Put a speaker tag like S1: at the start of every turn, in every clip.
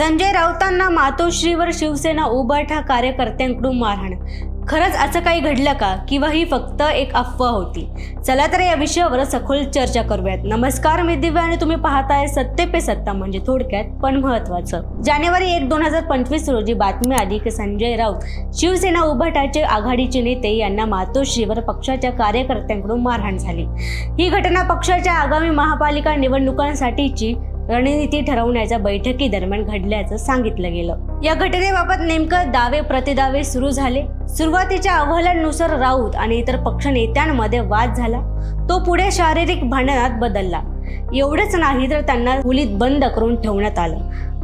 S1: संजय राऊतांना मातोश्रीवर शिवसेना उभाठा कार्यकर्त्यांकडून मारहाण. खरंच असं काही घडलं का? किंवा ही फक्त एक अफवा होती. चला तर या विषयावर सखोल चर्चा करूयात. नमस्कार मी दिव्या आणि तुम्ही पाहताय सत्ते पे सत्ता म्हणजे थोडक्यात पण महत्वाचं जानेवारी एक दोन हजार पंचवीस रोजी बातमी आली की संजय राऊत शिवसेना उभाटाचे आघाडीचे नेते यांना मातोश्रीवर पक्षाच्या कार्यकर्त्यांकडून मारहाण झाली. ही घटना पक्षाच्या आगामी महापालिका निवडणुकांसाठीची रणनीती ठरवण्याच्या बैठकीदरम्यान घडल्याचं सांगितलं गेलं. या घटनेबाबत नेमकं दावे प्रतिदावे सुरू झाले. सुरुवातीच्या अहवालांनुसार राऊत आणि इतर पक्ष नेत्यांमध्ये वाद झाला. तो पुढे शारीरिक भांडणात बदलला. एवढंच नाही तर त्यांना मुलीत बंद करून ठेवण्यात आलं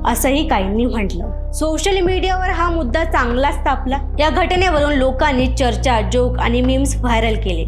S1: असंही काहींनी म्हटलं. सोशल मीडियावर हा मुद्दा चांगलाच तापला. या घटनेवरून लोकांनी चर्चा जोक आणि मीम्स व्हायरल केले.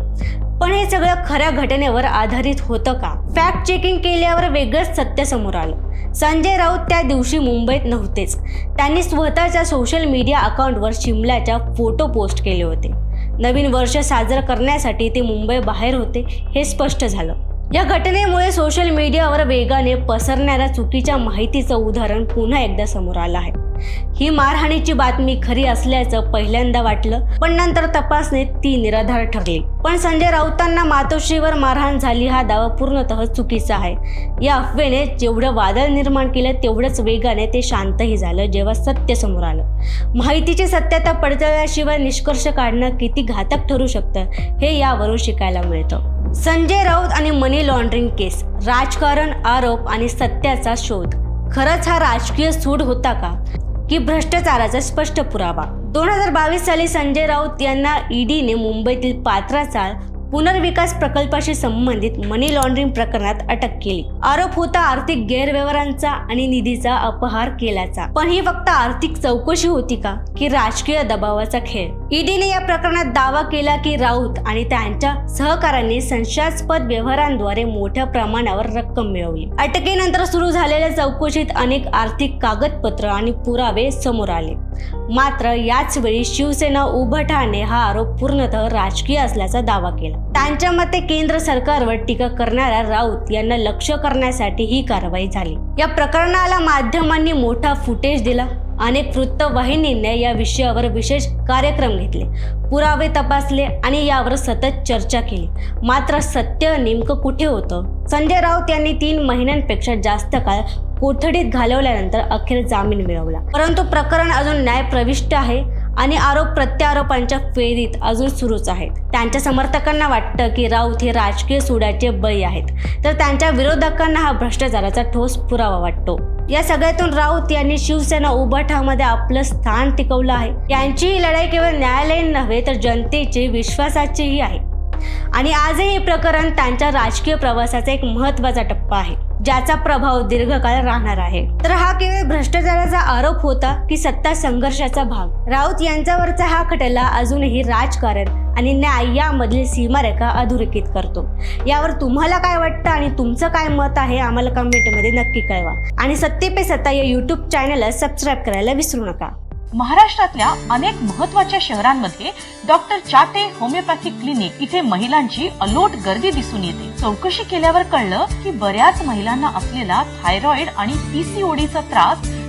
S1: पण हे सगळं खऱ्या घटनेवर आधारित होतं का? फॅक्ट चेकिंग केल्यावर वेगळंच सत्य समोर आलं. संजय राऊत त्या दिवशी मुंबईत नव्हतेच. त्यांनी स्वतःच्या सोशल मीडिया अकाउंटवर शिमल्याच्या फोटो पोस्ट केले होते. नवीन वर्ष साजरं करण्यासाठी ते मुंबई बाहेर होते हे स्पष्ट झालं. या घटनेमुळे सोशल मीडियावर वेगाने पसरणाऱ्या चुकीच्या माहितीचं उदाहरण पुन्हा एकदा समोर आलं आहे. ही मारहाणीची बातमी खरी असल्याचं पहिल्यांदा वाटलं पण नंतर तपासणीत ती निराधार ठरली. पण संजय राऊतांना मातोश्रीवर मारहाण झाली हा दावा पूर्णतः चुकीचा आहे. या अफवेने जेवढं वादळ निर्माण केलं तेवढंच वेगाने ते शांतही झालं जेव्हा सत्य समोर आलं. माहितीची सत्यता पडताळल्याशिवाय निष्कर्ष काढणं किती घातक ठरू शकतं हे यावरून शिकायला मिळतं. संजय राऊत आणि मनी लॉन्ड्रिंग केस राजकारण आरोप आणि सत्याचा शोध. खरंच हा राजकीय सूड होता का? की भ्रष्टाचाराचा स्पष्ट पुरावा. दोन हजार बावीस साली संजय राऊत यांना ईडीने मुंबईतील पात्राचा पुनर्विकास प्रकल्पाशी संबंधित मनी लॉन्ड्रिंग प्रकरणात अटक केली. आरोप होता आर्थिक गैरव्यवहारांचा आणि निधीचा अपहार केल्याचा. पण ही फक्त आर्थिक चौकशी होती का? की राजकीय दबावाचा खेळ? ईडीने या प्रकरणात दावा केला की राऊत आणि त्यांच्या सहकाऱ्यांनी संशयास्पद व्यवहारांद्वारे मोठ्या प्रमाणावर रक्कम मिळवली. अटकेनंतर सुरू झालेल्या चौकशीत अनेक आर्थिक कागदपत्र आणि पुरावे समोर आले. मात्र याच वेळी शिवसेना उभठाने हा आरोप पूर्णतः राजकीय असल्याचा दावा केला. त्यांच्या मते केंद्र सरकारवर टीका करणाऱ्या राऊत यांना लक्ष करण्यासाठी ही कारवाई झाली. या प्रकरणाला माध्यमांनी मोठा फुटेज दिला. अनेक वृत्तवाहिनींनी या विषयावर विशेष कार्यक्रम घेतले. पुरावे तपासले आणि यावर सतत चर्चा केली. मात्र सत्य नेमकं कुठे होतं? संजय राऊत यांनी तीन महिन्यांपेक्षा जास्त काळ कोठडीत घालवल्यानंतर अखेर जामीन मिळवला. परंतु प्रकरण अजून न्याय प्रविष्ट आहे आणि आरोप प्रत्यारोपांच्या फेरीत अजून सुरूच आहेत. त्यांच्या समर्थकांना वाटतं की राऊत हे राजकीय सुडाचे बळी आहेत. तर त्यांच्या विरोधकांना हा भ्रष्टाचाराचा ठोस पुरावा वाटतो. या सगळ्यातून राऊत यांनी शिवसेना उभाठामध्ये आपलं स्थान टिकवलं आहे. यांची ही लढाई केवळ न्यायालयीन नव्हे तर जनतेची विश्वासाचीही आहे. आणि आजही हे प्रकरण त्यांच्या राजकीय प्रवासाचा एक महत्त्वाचा टप्पा आहे. ज्याचा प्रभाव दीर्घकाळ राहणार आहे. तर हा केवळ भ्रष्टाचाराचा आरोप होता की सत्ता संघर्षाचा भाग. राऊत यांच्यावरचा हा खटला अजूनही राजकारण आणि न्याय यामधील सीमारेखा अधोरेखित करतो. यावर तुम्हाला काय वाटतं आणि तुमचं काय मत आहे आम्हाला कमेंटमध्ये नक्की कळवा. आणि सत्ते पे सत्ता या यूट्यूब चॅनलला सबस्क्राईब करायला विसरू नका.
S2: महाराष्ट्रातल्या अनेक महत्त्वाच्या शहरांमध्ये डॉक्टर चाटे होमिओपॅथिक क्लिनिक इथे महिलांची अलोट गर्दी दिसून येते. चौकशी केल्यावर कळलं की बऱ्याच महिलांना असलेला थायरॉइड आणि पीसीओडीचा त्रास